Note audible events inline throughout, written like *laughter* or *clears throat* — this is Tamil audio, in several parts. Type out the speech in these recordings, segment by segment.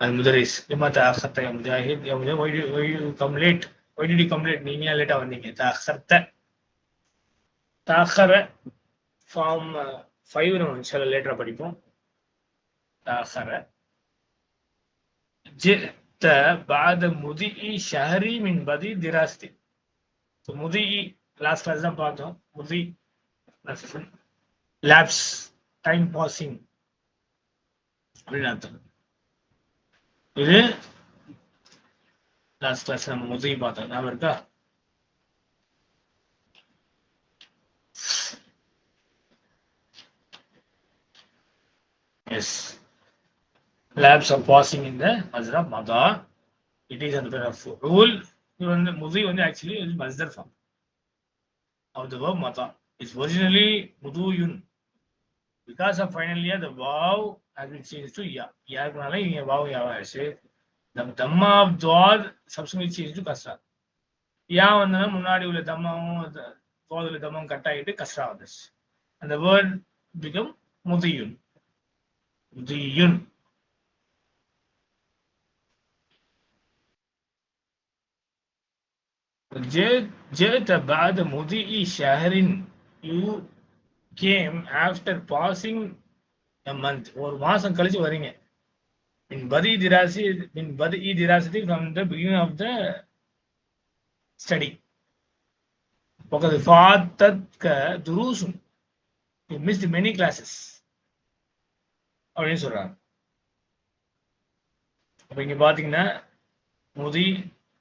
المدرس لما تأخرت يا مجاهد يا مجاهد why did why you come late why did you come late நீங்க ஏன் லேட்டா வந்தீங்க تأخرت تأخر ஃபார்ம் ஃபைவ் நம்ம சில லேட்டரா படிப்போம் تأخر جئت بعد مضي شهري من بدء دراستي مضي லாஸ்ட் கிளாஸ் தான் பார்த்தோம் முதி லேப்ஸ் டைம் பாசிங் அப்படின்னு அர்த்தம் இது லாஸ்ட் கிளாஸ் நம்ம முதி பார்த்தோம். ஞாபகம் இருக்கா? எஸ் லேப்ஸ் ஆர் பாசிங் இந்த மஸ்ரா மதா இட் இஸ் அந்த ரூல் இது வந்து முதி வந்து ஆக்சுவலி மஸ்தர் ஃபார்ம் ஆஃப் த வேர்ப் மதா it's originally முதுயுன் Because of final year, the vav has been changed to ya. Ya kunala inge vav ya ஆயிடுச்சு. The dhamma of dwad subsequently changed to kasra. யா வந்தனா முன்னாடி உள்ள தம்மாவும் தோதுல தம்மம் கட் ஆகிட்டு கஸ்ரா வந்துச்சு அந்த வேர்ட் பிகம் முதியுன் முதியுன் جئت بعد مضي شهر you came after passing a month ஒரு மாசம் கழிச்சு வரீங்க من بدء دراسي من بدء دراستي from the beginning of the study وقد فاتتك دروس you missed many classes அப்படின்னு சொல்றாங்க அப்ப இங்க பாத்தீங்கன்னா முதி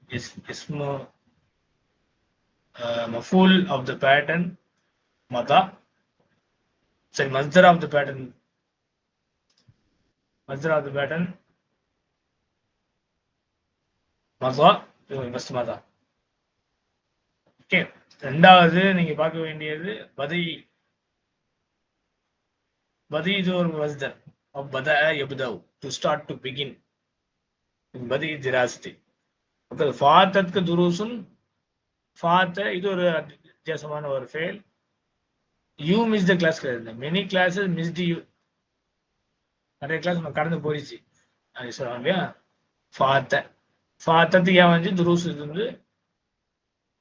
is இஸ்மு uh, maful of the pattern சரி மஸ்தர் ஆஃப் த பேட்டர்ன் மஸ்தர் ஆஃப் த பேட்டர்ன் மசா ஃபர்ஸ்ட் மசா ஓகே ரெண்டாவது நீங்க பார்க்க வேண்டியது பதி பதி இது ஒரு மஸ்தர் பத எபுதவ் டு ஸ்டார்ட் டு பிகின் பதி திராஸ்தி ஃபாத்தத்க்கு துருசுன் ஃபாத்த இது ஒரு வித்தியாசமான ஒரு ஃபெயில் யூ மிஸ் த கிளாஸ் கிடையாது. மெனி கிளாஸஸ் மிஸ் யூ நிறைய கிளாஸ் நம்ம கடந்து போயிடுச்சு. அது சொல்லுவாங்க இல்லையா ஃபாத்த ஃபாத்தத்துக்கு ஏன் வந்து துருஸ் இது வந்து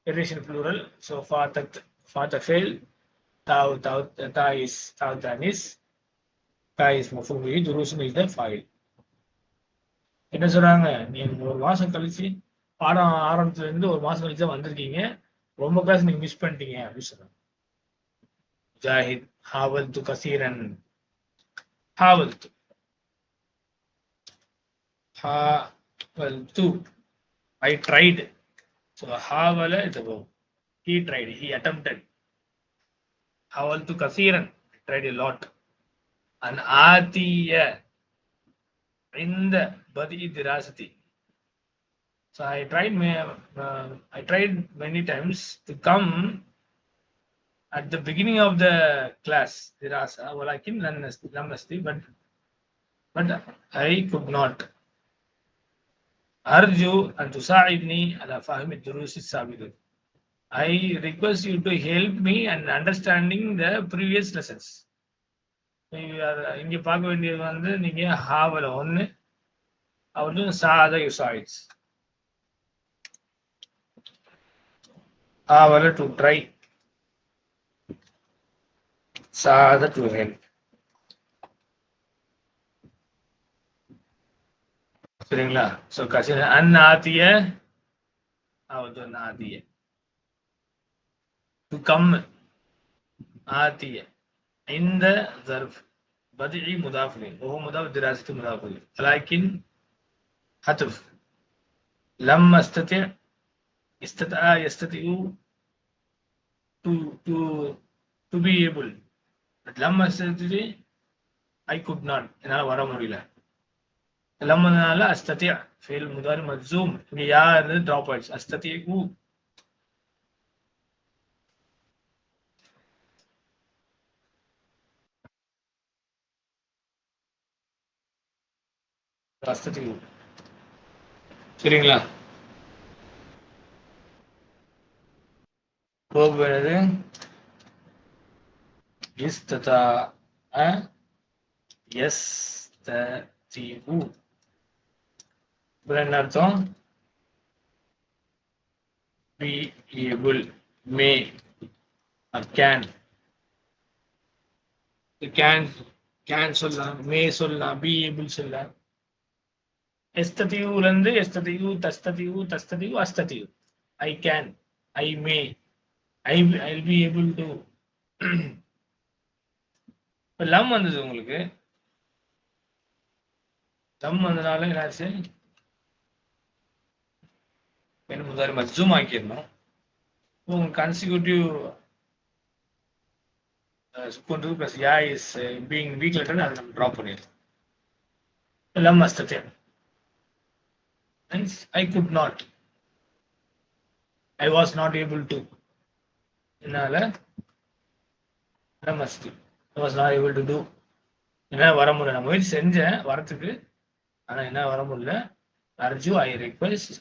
ரிலேஷன் ப்ளூரல் ஸோ ஃபாத்தத் ஃபாத்த ஃபெயில் தாவ் தாவ் தாயிஸ் தாவ் தானிஸ் தாயிஸ் மஃபூமி துரூஸ் மிஸ் த ஃபைல் என்ன சொல்றாங்க? நீங்க ஒரு மாசம் கழிச்சு பாடம் ஆரம்பத்துல இருந்து ஒரு மாசம் கழிச்சு தான் வந்திருக்கீங்க. ரொம்ப கிளாஸ் நீங்க மிஸ் பண்ணிட்டீங்க அப்படின்னு சொல்றாங்க. Mujahid, Hawaltu Kasiran. Hawaltu. Hawaltu. I tried. So Havala is a. He tried, he attempted. Hawaltu Kasiran. Tried a lot. And Atiya. In the Badi Dirasati. So I tried, uh, I tried many times to come at the beginning of the class, dirasa, walakin lam nasti, but but I could not. أرجو أن تساعدني على فهم الدروس السابقة. I request you to help me in understanding the previous lessons. இங்க பார்க்க வேண்டியது வந்து நீங்க ஹாவல ஒன்னு அவரு சாத யுசாயிட்ஸ் however to try சாத to help சரிங்களா சோ கசின அந்நாத்திய அவது நாத்திய டு கம் ஆத்திய இந்த ظرف بدعي مضاف إليه وهو مضاف دراسة مضاف إليه لكن هتف لما استطع استطاع يستطيع to to to be able லம்ம சர்ஜரி ஐ குட் நான் என்னால் வர முடியல. லம்மனால அஸ்தத்தியா ஃபெயில் முதாரி மஜூம் இங்கே யார் ட்ராப் ஆயிடுச்சு. அஸ்தத்திய ஊ அஸ்தத்திய சரிங்களா? போக வேண்டியது எஸ் தி இப்ப என்ன அர்த்தம் be able may can can can சொல்லலாம் மே சொல்லலாம் பி ஏபிள் சொல்லலாம் எஸ்ததியூல இருந்து எஸ்ததியூ தஸ்ததியூ தஸ்ததியூ அஸ்ததியூ I can I may I I be able to இப்போ லம் வந்தது உங்களுக்கு? லம் வந்ததுனால என்னாச்சு? என்ன முதல்ல மஜூம் ஆக்கிடணும். உங்க கன்சிக்யூட்டிவ் சுக்குன்றது ப்ளஸ் யா இஸ் பீங் வீக் லெட்டர் அதை நம்ம ட்ராப் பண்ணிடலாம். லம் அஸ்தத்தே I could not I was not able to என்னால்? லம் must I was not able to do என்ன வர முடியல. நான் முயற்சி செஞ்சேன் வரத்துக்கு. ஆனால் என்ன வர முடியல. அர்ஜு ஐ ரிக்வெஸ்ட்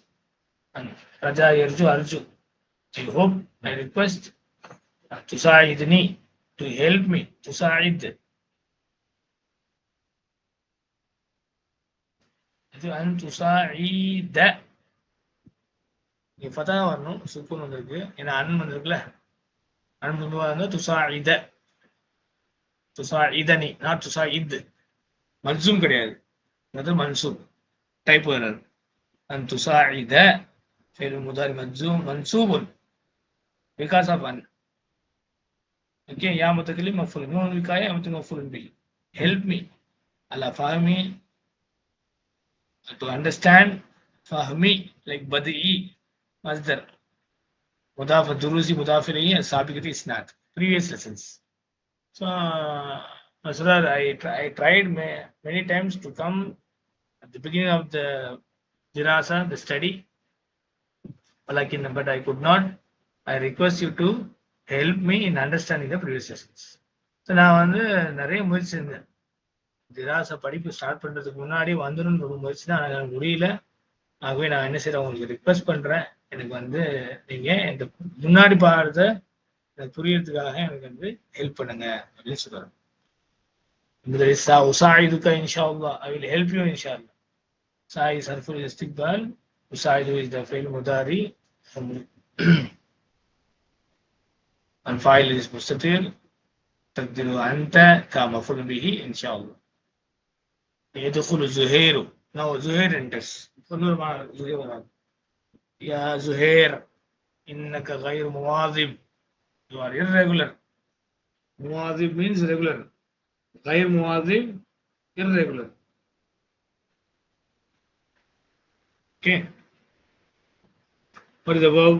ரஜா அர்ஜு அர்ஜு. ஐ ஹோப் ஐ ரிக்வெஸ்ட் துசாயித்னி டு ஹெல்ப் மீ துசாயித் இது அன் துசாயித நீ ஃபதா வரணும். சுக்குன் வந்திருக்கு. ஏன்னா அன் வந்திருக்குல்ல. அன் வந்து துசாயித இதனி நாட் துசா துசாயித் மன்சூம் கிடையாது அது மன்சூப் டைப் எரர் அன் துசா இத ஃபெயில் முதாரி மன்சூம் மன்சூபுன் பிகாஸ் ஆஃப் அன் ஓகே யா முத்தகிலி மஃபுல் நூன் விகாய அமத்து மஃபுல் பி ஹெல்ப் மீ அல்லா ஃபஹமி டு அண்டர்ஸ்டாண்ட் fahmi. லைக் பதி masdar mudaf durusi mudaf ilayhi and sabiqati previous lessons so uh, Masrar, I, try, I tried ma many times to come at the beginning of the dirasa the study like in, but I could not I request you to help me in understanding the previous lessons so நான் வந்து நிறைய முயற்சி செஞ்சேன் திராச படிப்பு ஸ்டார்ட் பண்றதுக்கு முன்னாடி வந்துடும் ஒரு முயற்சி தான் ஆனால் எனக்கு முடியல ஆகவே நான் என்ன செய்யறேன் உங்களுக்கு ரிக்வெஸ்ட் பண்றேன் எனக்கு வந்து நீங்க இந்த முன்னாடி பாடுறத எனக்கு புரியறதுக்காக எனக்கு வந்து ஹெல்ப் பண்ணுங்க அப்படின்னு சொல்றேன் இந்த உசாயிதுக்கா இன்ஷா அல்லா ஐ வில் ஹெல்ப் யூ இன்ஷா அல்லா Sai சர்ஃபுல் இஸ்திக்பால் உசாயிது is the fail முதாரி الفاعل is مستتر تقدر أنت كمفعول به إن شاء الله يدخل زهير نو زهير انتس فنور مع زهير يا زهير إنك غير مواظب You are irregular. Muadib means regular. Ghair muadib, irregular. Okay. What is the verb?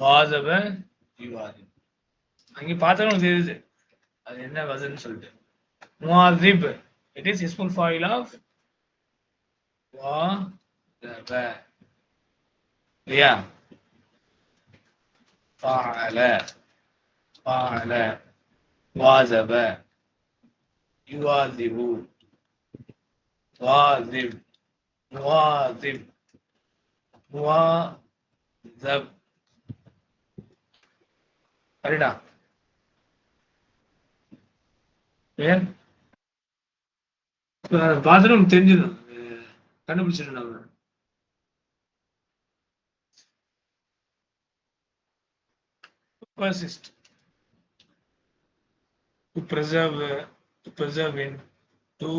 வாதவ ஜீவாதி அங்கே பார்த்தாலும் தெரியுது அது என்ன வசன் சொல்லிட்டு முவாதிப் இட் இஸ் யூஸ்ஃபுல் ஃபாயில் ஆஃப் வாதவ இல்லையா فعل فعل واذب يواذب واذب مواذب مواذب சரிடா ஏன் பாத்ரூம் தெரிஞ்சிடும் கண்டுபிடிச்சிடும் persist, to preserve, to preserve in, to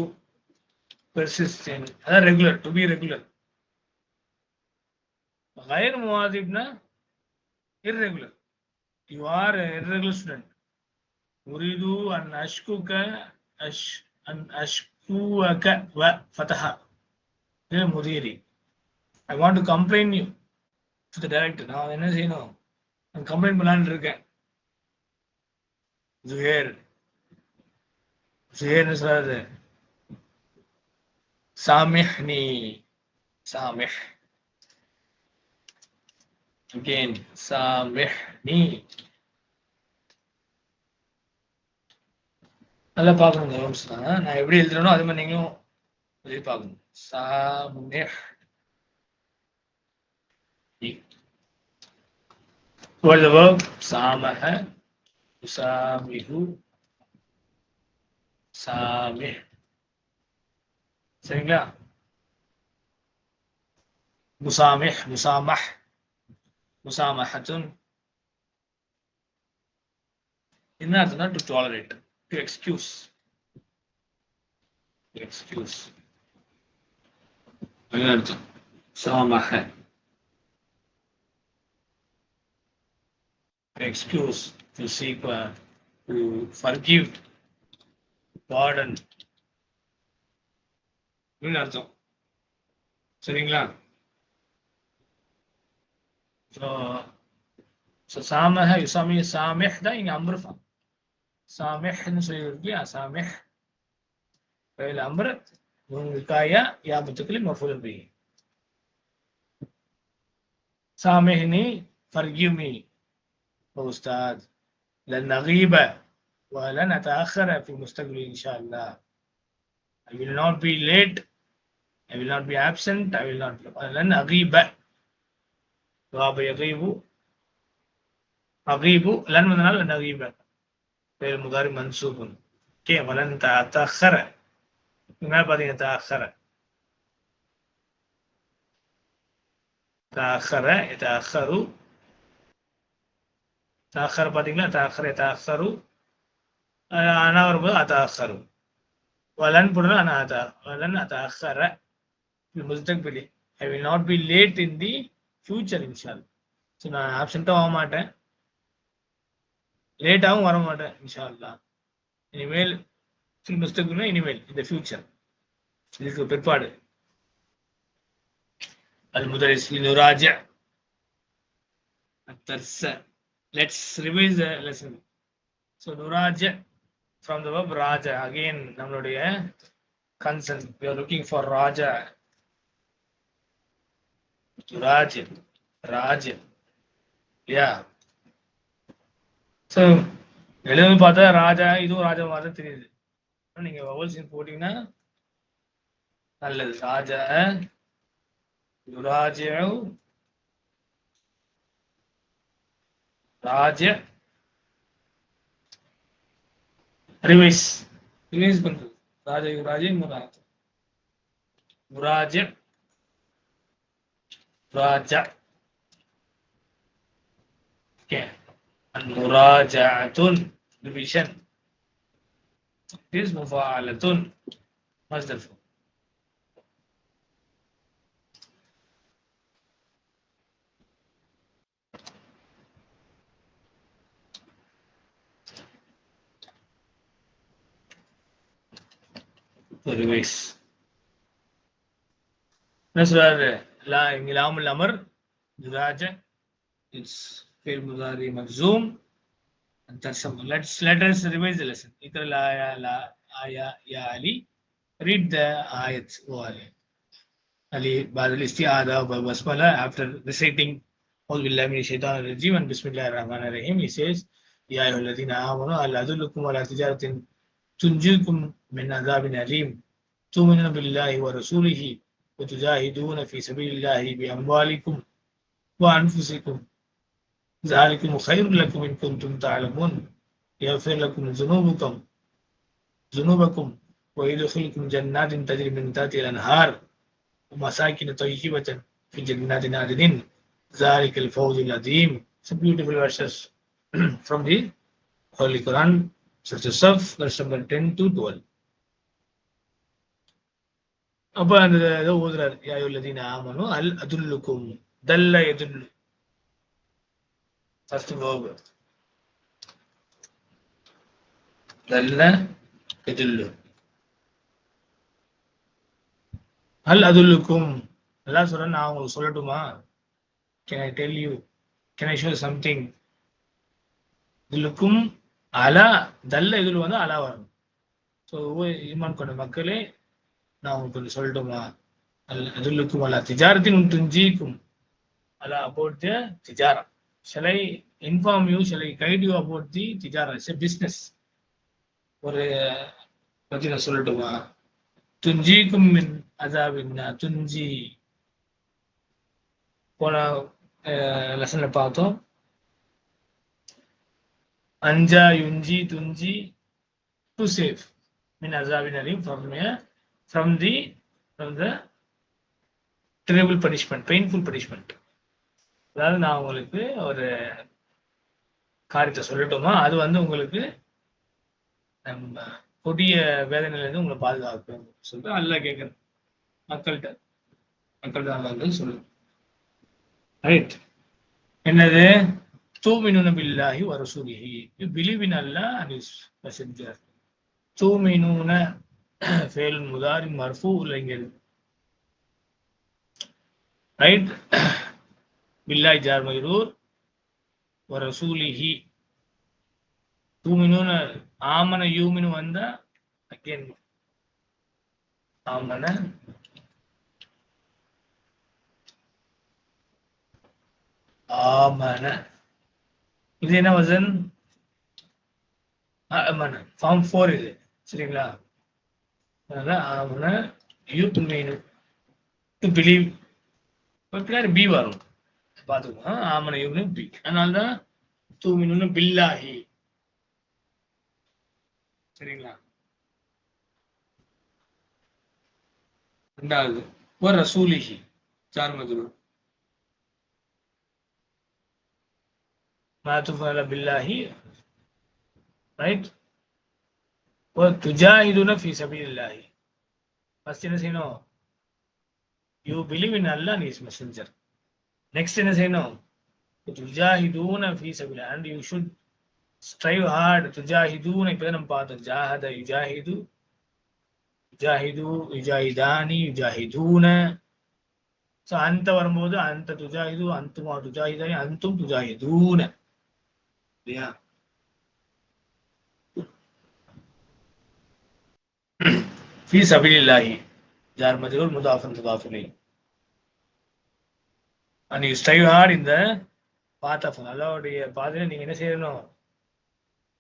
persist in, அதான் ரெகுலர் டு பி ரெகுலர் ஹயர் முவாதிப்னா irregular you are irregular student உரிது அன் அஷ்குக அஷ் அன் அஷ்குவக வ ஃபதஹா. முதீரி I want to complaint you to the director நான் என்ன செய்யணும்? கம்ப்ளைண்ட் பண்ணலான்னு இருக்கேன். ஜுகேர் ஜுகேர்னு சொல்லாது சாமிஹ்னி. சாமிஹ். Again சாமிஹ்னி. நல்லா பார்க்கணும் நான் எப்படி எழுதுறேனோ அது மாதிரி நீங்களும் எழுதி பார்க்கணும். சாமிஹ். What சாமக. சாமிகு. சாமி. சரிங்களா? முசாமிஹ் முசாமஹ். முசாமஹத்துன். என்ன அர்த்தம்னா to tolerate to excuse excuse என்ன அர்த்தம்? சாமஹ. excuse, to seek, uh, to forgive, pardon. அர்த்தம் சரிங்களா ஸோ ஸோ சாமஹ யுசாமி சாமிஹ் தான் இங்கே அம்ருஃபா சாமிஹ்னு சொல்லியிருக்கு இல்லையா சாமிஹ் அம்ரு முன்காயா யாபத்துக்களி மஃபுல் பி சாமிஹ்னி forgive me أستاذ. لن نغيب ولن أتأخر في المستقبل إن شاء الله. I will not be late. I will not be absent. I will not لن أغيب غاب يغيب. أغيب لن من لن أغيب فعل مضارع منصوب. كي ولن تأخر ما بعدين تأخر تأخر. يتأخر. தாக்கர் பார்த்தீங்களா தாக்கரை தாக்கரு ஆனா வரும்போது அதாக்கரு வலன் போடுறது அனா அதா. வலன் அதாக்கர முஸ்தக் பிலி I will not be late in the future இன்ஷால் so நான் ஆப்சண்ட்டாக ஆக மாட்டேன் லேட்டாகவும் வர மாட்டேன் இன்ஷா அல்லா இனிமேல் ஃபில் முஸ்தக்னா இனிமேல் இந்த ஃபியூச்சர் இதுக்கு பிற்பாடு. அது முதலில் நுராஜ அத்தர்ச. Let's revise the lesson so nuraja from the verb raja again நம்மளுடைய consent we are looking for raja raja raja yeah so எழுதுன்னு பார்த்தா ராஜா இதுவும் ராஜா மாதிரி தான் தெரியுது ஆனா நீங்க வவல்ஸ் போட்டீங்கன்னா நல்லது ராஜா யுராஜிஉ راجع ريفيس ريفيس بنقول راجع يراجع مراجع مراجع راجع المراجعة ريفيشن ريفيس مفاعلة مصدر فوق revise. Nasrar la ilam al amr duraja. It's fil mudari magzoom. And that's some. Let's let us revise the lesson. Ikra la ya la aya ya Ali. Read the ayat o Ali. Ali Badal istiada wa basmala after reciting أعوذ بالله من الشيطان الرجيم بسم الله الرحمن الرحيم he says يا أيها الذين آمنوا هل أدلكم على تجارة تنجيكم من عذاب أليم. تؤمنون بالله ورسوله وتجاهدون في سبيل الله بأموالكم وأنفسكم. ذلكم خير لكم إن كنتم تعلمون. يغفر لكم ذنوبكم ذنوبكم ويدخلكم جنات تجري من تحتها الأنهار. ومساكن طيبة في جنات عدن. ذلك الفوز العظيم. Some beautiful verses *clears throat* from the Holy Quran, Surah Saf, verse number 10 to 12. அப்ப அந்த இதை ஊதுறாரு. யாயுல்லதீன ஆமனும் அல் அதுல்லுக்கும் தல்ல எதுல்லு ஃபர்ஸ்ட் வேர்பு தல்ல எதுல்லு அல் அதுல்லுக்கும் நல்லா சொல்றேன் நான் உங்களுக்கு சொல்லட்டுமா? Can I tell you can I show something இதுலுக்கும் அலா தல்ல இதுல வந்து அலா வரும் ஸோ ஈமான் கொண்ட மக்களே நான் உங்களுக்கு கொஞ்சம் சொல்லட்டுமா அதுலுக்கும் அல்ல திஜாரத்தின் துஞ்சிக்கும் அல்ல அபவுட் த திஜாரா சிலை இன்ஃபார்ம் யூ சிலை shall you guide the about it's tijara? ஒரு பத்தி நான் சொல்லட்டுமா துஞ்சிக்கும் மின் அதாபின்னா துஞ்சி போன லெசன்ல பார்த்தோம். அஞ்சா யுஞ்சி துஞ்சி டு சேஃப் மின் அசாவினரையும் அலீம் from from the the terrible punishment painful punishment. அதாவது நான் உங்களுக்கு ஒரு காரியத்தை சொல்லட்டுமா? அது வந்து உங்களுக்கு நம்ம கொடிய வேதனையிலேருந்து உங்களை பாதுகாக்கும் சொல்லிட்டு அல்ல கேட்குறேன். மக்கள்கிட்ட மக்கள்கிட்ட அல்ல சொல்லு ரைட் என்னது? தூமினு பில்லாஹி வரசூலிஹி you believe in Allah and is messenger ஃபேல் முதாரி மர்ஃபூ இங்க ரைட் பில்லாஹி ஜார் மஜ்ரூர் வரசூலிஹி தூமினூன ஆமன யூமினு வந்தா அகேன் ஆமன ஆமன இது என்ன வசன்? ஆமன ஃபார்ம் ஃபோர் இது. சரிங்களா? அதனால அவனை யூ டு பிலீவ் பின்னாடி பி வரும். பார்த்துக்கோ ஆமன யூனு பி அதனால தான் தூமினு பில்லாஹி சரிங்களா? ரெண்டாவது ஒரு ரசூலிஹி சார்மதுரு. மாத்துஃபால பில்லாஹி ரைட் ஓ துஜாயிதுன ஃபி சபீலில்லாஹி ஃபர்ஸ்ட் என்ன செய்யணும்? You believe in Allah is messenger next என்ன செய்யணும்? துஜாஹிதூன ஃபி சபீல் and you should strive hard துஜாஹிதூன இப்போ நம்ம பார்த்தோம். ஜாஹத யுஜாஹிது யுஜாஹிது யுஜாஹிதானி யுஜாஹிதூன ஸோ அந்த வரும்போது அந்த துஜாஹிது அந்துமா துஜாஹிதானி அந்தும் துஜாஹிதூன இல்லையா? ஃபி சபிலில்லாஹி ஜார் மஜ்ரூர் முதாஃபன் முதாஃபிலை அண்ட் யூ ஸ்ட்ரைவ் ஹார்ட் இந்த பாத் ஆஃப் அல்லாவுடைய பாதையில நீங்க என்ன செய்யணும்?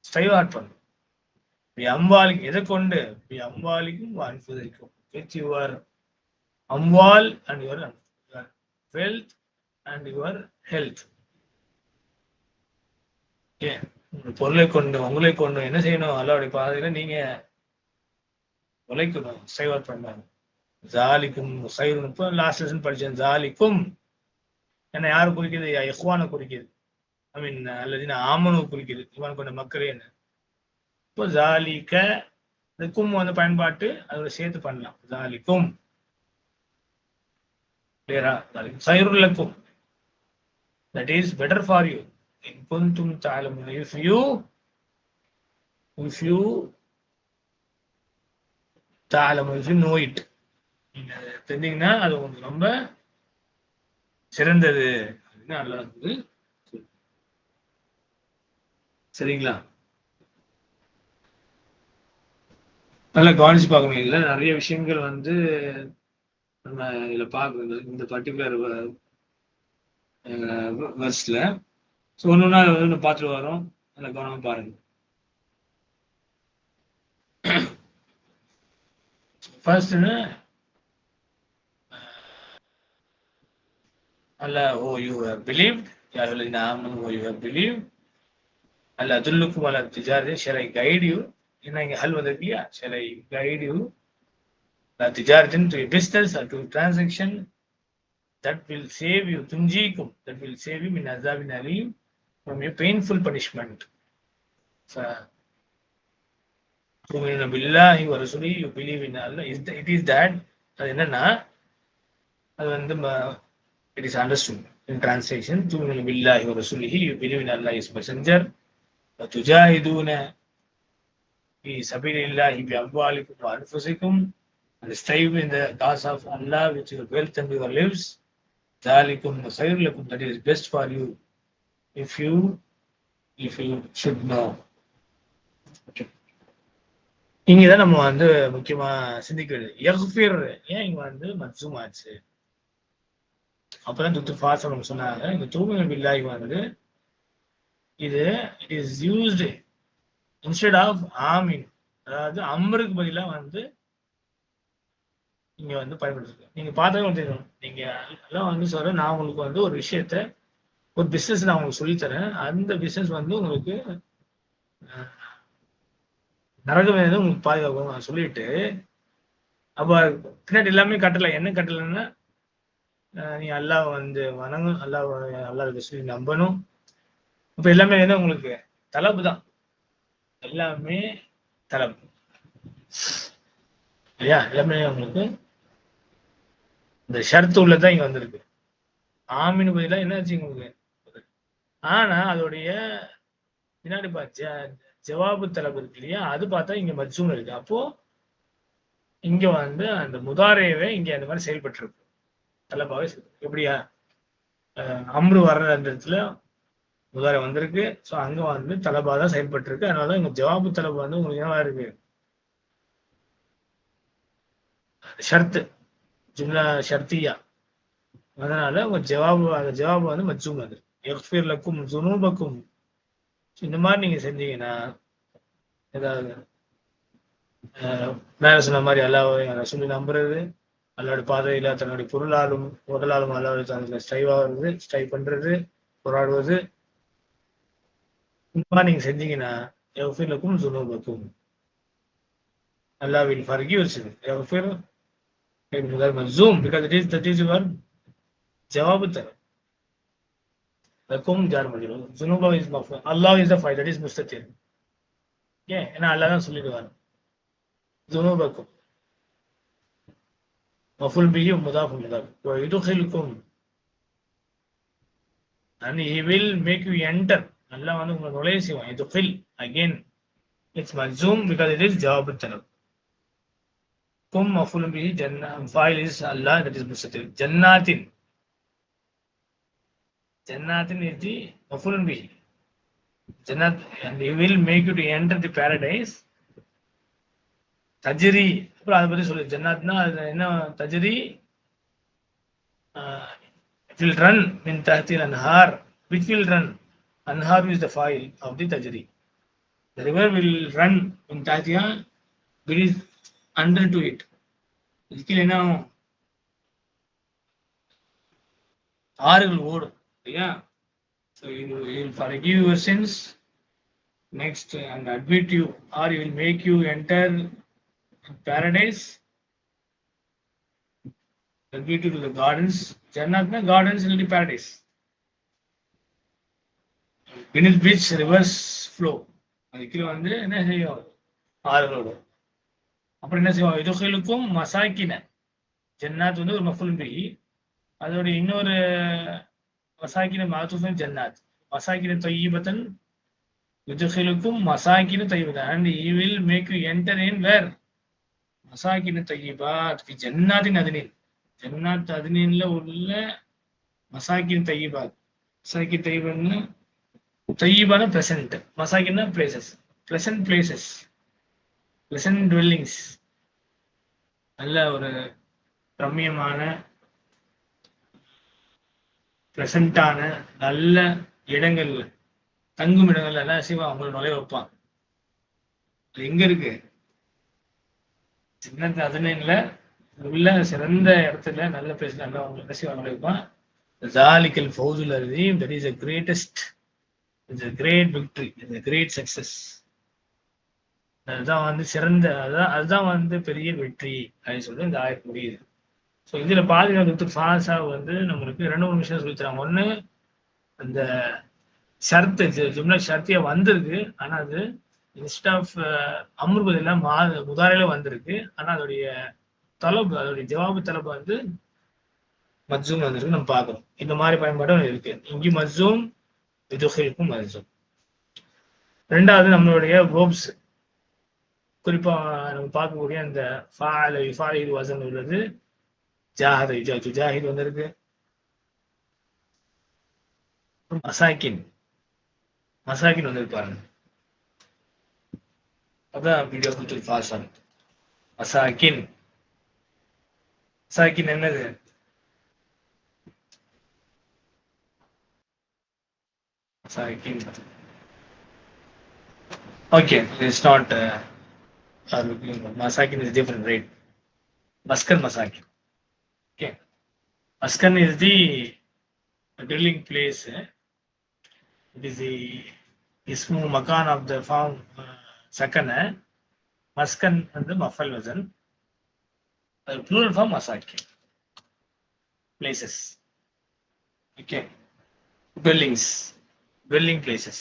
ஸ்ட்ரைவ் ஹார்ட் பண்ணணும். பி அம்பாலிக்கு எதை கொண்டு? பி அம்பாலிக்கும் அன்புதற்கும் with your Ambal and your wealth and your health பொருளை கொண்டு உங்களை கொண்டு என்ன செய்யணும்? அல்லாவுடைய பாதையில நீங்க உழைக்கணும். சைவர் பண்ணணும் ஜாலிக்கும் சைவன் லாஸ்ட் லெசன் படிச்சேன். ஜாலிக்கும். என்ன யாரு குறிக்குது? எஹ்வானை குறிக்குது. ஐ மீன் அல்லது ஆமனு குறிக்குது. இவன் கொண்ட மக்களே என்ன? இப்போ ஜாலிக்க இதுக்கும் வந்து பயன்பாட்டு அதோட சேர்த்து பண்ணலாம். ஜாலிக்கும். கிளியரா சைருல்லக்கும் that is better for you in kuntum தாலும் இஃப் யூ இஃப் யூ தாளம் நோ இட் know அதை நீங்க தெரிஞ்சீங்கன்னா அது உங்களுக்கு ரொம்ப சிறந்தது. அப்படின்னு நல்லா வந்து சரிங்களா? நல்லா கவனிச்சு பார்க்கணும். இதுல நிறைய விஷயங்கள் வந்து நம்ம இதுல பார்க்கணும். இந்த பர்டிகுலர் வர்ஸ்ல ஸோ ஒன்று ஒன்றா வந்து பார்த்துட்டு வரோம். நல்லா கவனமாக பாருங்க. First, Allah, oh, you have believed. Ya amanu, who you have believed. Allah, adullukum ala tijarah. Shall I guide you? Inna hal wadabiya. Shall I guide you? The tijarah to a business or to a transaction that will save you. Tunjikum. That will save you min azabin from a painful punishment. So, تؤمنون بالله ورسوله you believe in Allah is it is that அது என்னன்னா அது வந்து it is understood in translation تؤمنون بالله ورسوله you believe in Allah is messenger وتجاهدون في سبيل الله بأموالكم وأنفسكم and strive in the cause of Allah with your wealth and your lives ذلكم خير لكم that is best for you if you if you should know இங்கதான் நம்ம வந்து முக்கியமா சிந்திக்கிறது. எஃபிர் ஏன் இங்க வந்து மத்சூம் ஆச்சு? அப்பதான் துத்து ஃபாஸ் நம்ம சொன்னாங்க இந்த தூமின பில்லாஹி வந்து இது it is used instead of ஆமின் அதாவது அம்ருக்கு பதிலா வந்து இங்க வந்து பயன்படுத்துங்க நீங்க பார்த்தாலே தெரியும். நீங்க எல்லாம் வந்து சொல்ற நான் உங்களுக்கு வந்து ஒரு விஷயத்த ஒரு பிசினஸ் நான் உங்களுக்கு சொல்லித்தரேன். அந்த பிசினஸ் வந்து உங்களுக்கு நரகம் உங்களுக்கு பாதுகாக்கும் நான் சொல்லிட்டு அப்ப பின்னாடி எல்லாமே கட்டல. என்ன கட்டலைன்னா நீ அல்லாஹ் வந்து வணங்கும் அல்லாஹ் அல்லாஹ் சொல்லி நம்பணும். இப்ப எல்லாமே என்ன உங்களுக்கு? தலப்பு தான். எல்லாமே தலப்பு இல்லையா? எல்லாமே உங்களுக்கு இந்த ஷர்த்து உள்ளதான் இங்க வந்திருக்கு. ஆமின்னு பதிலாக என்ன ஆச்சு உங்களுக்கு? ஆனா அதோடைய பின்னாடி பா ஜவாபு தலப்பு இருக்கு இல்லையா? அது பார்த்தா இங்க மஜ்சூம் இருக்கு. அப்போ இங்க வந்து அந்த முதாரையவே இங்க அந்த மாதிரி செயல்பட்டு இருக்கு தலப்பாவே எப்படியா? அம்ரு வர்ற அந்த இடத்துல முதாரை வந்திருக்கு. ஸோ அங்க வந்து தலபா தான் செயல்பட்டு இருக்கு அதனால இங்க ஜவாபு தலபு வந்து உங்களுக்கு என்னவா இருக்கு? ஷர்த்து. ஜும்லா ஷர்த்தியா. அதனால உங்க ஜவாபு அந்த ஜவாபு வந்து மஜ்ஜூம் அது. எஃபிர் லக்கும் ஜுனூபக்கும். இந்த மாதிரி நீங்க செஞ்சீங்கன்னா ஏதாவது மேலே மேல சொன்ன மாதிரி அல்லாஹ் சொல்லி நம்புறது அல்லாவோட பாதையில் தன்னுடைய பொருளாலும் உடலாலும் அல்லாவோட தன்னுடைய ஸ்டைவ் ஆகுறது ஸ்டைவ் பண்றது போராடுவது இந்த மாதிரி நீங்க செஞ்சீங்கன்னா எஃபிர் சுனூபக்கும் ஜுனூபக்கும் அல்லாஹ் will forgive you ஜூம் பிகாஸ் மஜ்ஜூம் because it is that is your ஜவாபு தரும் லக்கும் ஜார் மஜ்ரூர் ஜுனூபா இஸ் மஃபூல் அல்லாஹ் இஸ் த ஃபைல் தட் இஸ் முஸ்தத்திர் ஓகே ஏன்னா அல்லாஹ் தான் சொல்லிடுவார் ஜுனூபக்கும் மஃபூல் பிஹி முதாஃப் முதாஃப் வ யுதுகிலுக்கும் and he will make you enter. அல்லாஹ் வந்து உங்களை நுழைய செய்வான். யுதுகில் again. It's மஜ்ஜூம் because it is ஜவாபு தரும் kum maf'ul bihi janna fa'il is Allah that is mustatir. Jannatin. jannatin is the maf'ul bihi jannat and he will make you to enter the paradise தஜ்ரி அப்புறம் அதை பத்தி சொல்லு ஜன்னாத்னா அது என்ன தஜ்ரி it will run min tahti anhar which will run anhar is the file of the tajri the river will run min tahtiha it is under to it இதுக்கு என்ன ஆகும் ஆறுகள் ஓடும் இல்லையா so you will forgive your sins next and admit you are you will make you enter paradise admit you to the gardens ஜன்னாத்னா gardens இல்லாட்டி பேரடைஸ் வினில் பீச் ரிவர்ஸ் ஃப்ளோ அது கீழே வந்து என்ன செய்யும் ஆறுகளோட அப்புறம் என்ன செய்வோம் இதுகளுக்கும் மசாக்கின ஜன்னாத் வந்து ஒரு மஃபுல் பி அதோட இன்னொரு மசாக்கின மாத்துஃபன் ஜன்னாத். மசாக்கின தொய்யபத்தன் யுதுகிலுக்கும் மசாக்கின தொய்யபத்தன். And he will make you enter in where மசாக்கின தொய்யபாத் ஃபி ஜன்னாத்தின் அதினின் ஜன்னாத் அதினின்ல உள்ள மசாக்கின் தொய்யபாத். மசாக்கி தொய்யீபன்னு தொய்யபான present மசாக்கின்னா places pleasant places pleasant dwellings நல்ல ஒரு ரம்மியமான பிளசண்டான நல்ல இடங்கள்ல தங்கும் இடங்கள்ல எல்லாம் சிவா அவங்கள நுழைய வைப்பான் எங்க இருக்கு? சின்ன அதனில உள்ள சிறந்த இடத்துல நல்ல பிளேஸ்ல நல்லா அவங்களை என்ன சிவா நுழைய வைப்பான் ஜாலிக்கல் ஃபௌசுல் அலீம் that is a greatest it's a great victory it's a great success அதுதான் வந்து சிறந்த அதுதான் அதுதான் வந்து பெரிய வெற்றி அப்படின்னு சொல்லிட்டு இந்த ஆயிரம் முடியுது. ஸோ இதில் பாதுகாத்து ஃபாஸா வந்து நம்மளுக்கு ரெண்டு மூணு விஷயம் சொல்லித்தராங்க ஒன்று அந்த ஷர்த்து ஜு- ஜும்லா ஷர்த்தியா வந்திருக்கு. ஆனால் அது இன்ஸ்ட் ஆஃப் அமர்வதில் மா முதாரையில வந்திருக்கு. ஆனால் அதோடைய தலபு அதோடைய ஜவாபு தலபு வந்து மஜூம் வந்திருக்கு நம்ம பார்க்கணும் இந்த மாதிரி பயன்பாடும் இருக்கு. இங்கேயும் மஜ்ஜூம் இதுக்கும் மஜூம் ரெண்டாவது நம்மளுடைய வேர்ப்ஸ் குறிப்பாக நம்ம பார்க்கக்கூடிய அந்த ஃபா ஃபால யுஃபாயிது வசன் உள்ளது. ஜாஹத யுஜா ஜுஜாஹித் வந்திருக்கு மசாக்கின் மசாக்கின் வந்திருக்கு பாருங்க அதான் வீடியோ கொடுத்து ஃபாஸ்ட் ஆகுது மசாக்கின் மசாக்கின் என்னது மசாக்கின் okay it's not are looking masakin is different right maskan masakin okay maskan is the dwelling place eh? it is the ismu makan of the farm uh, sakana maskan and the mafal wazan அது plural form மசாக்கின் places okay dwellings dwelling places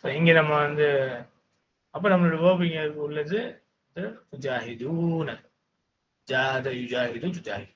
so இங்கே நம்ம வந்து அப்போ நம்மளோட வேர்ப் இங்கே உள்ளது ஜாஹிதூன Jahada itu jujahidu.